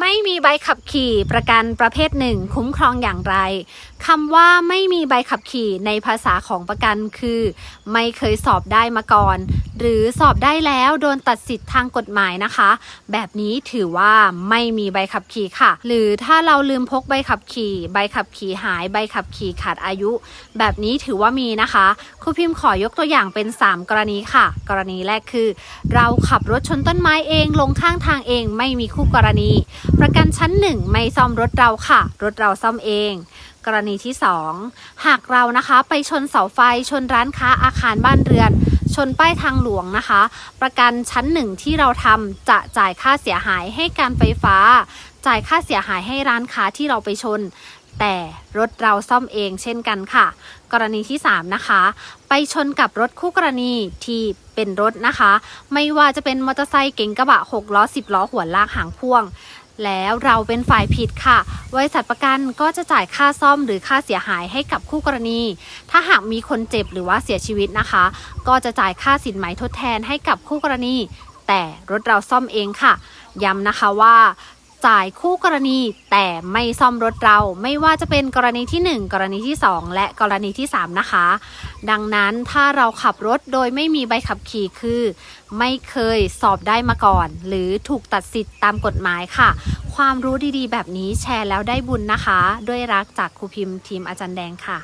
ไม่มีใบขับขี่ประกันประเภทหนึ่งคุ้มครองอย่างไรคำว่าไม่มีใบขับขี่ในภาษาของประกันคือ ไม่เคยสอบได้มาก่อน หรือสอบได้แล้วโดนตัดสิทธิ์ทางกฎหมายนะคะ แบบนี้ถือว่าไม่มีใบขับขี่ค่ะ หรือถ้าเราลืมพกใบขับขี่ ใบขับขี่หาย ใบขับขี่ขาดอายุ แบบนี้ถือว่ามีนะคะครูพิมพ์ขอยกตัวอย่างเป็น 3 กรณีค่ะ กรณีแรกคือ เราขับรถชนต้นไม้เองลงข้างทางเองไม่มีคู่กรณี ประกันชั้นหนึ่งไม่ซ่อมรถเราค่ะ รถเราซ่อมเองกรณีที่ 2 หากเรานะคะไปชนเสาไฟชนร้านค้าอาคารบ้านเรือน ชนป้ายทางหลวงนะคะ ประกันชั้นหนึ่งที่เราทำจะจ่ายค่าเสียหายให้การไฟฟ้า จ่ายค่าเสียหายให้ร้านค้าที่เราไปชน แต่รถเราซ่อมเองเช่นกันค่ะ กรณีที่ 3 นะคะ ไปชนกับรถคู่กรณีที่เป็นรถนะคะ ไม่ว่าจะเป็นมอเตอร์ไซค์เก๋งกระบะ 6 ล้อ 10 ล้อหัวลากหางพ่วง แล้วเราเป็นฝ่ายผิดค่ะ บริษัทประกันก็จะจ่ายค่าซ่อมหรือค่าเสียหายให้กับคู่กรณี ถ้าหากมีคนเจ็บหรือว่าเสียชีวิตนะคะ ก็จะจ่ายค่าสินไหมทดแทนให้กับคู่กรณี แต่รถเราซ่อมเองค่ะ ย้ำนะคะว่า จ่ายคู่กรณี แต่ไม่ซ่อมรถเราไม่ว่าจะเป็นกรณีที่ 1 กรณีที่ 2 และกรณีที่ 3 นะคะ ดังนั้นถ้าเราขับรถโดยไม่มีใบขับขี่คือ ไม่เคยสอบได้มาก่อน หรือถูกตัดสิทธิ์ตามกฎหมายค่ะ ความรู้ดีๆ แบบนี้แชร์แล้วได้บุญนะคะ ด้วยรักจากครูพิมพ์ทีมอาจารย์แดงค่ะ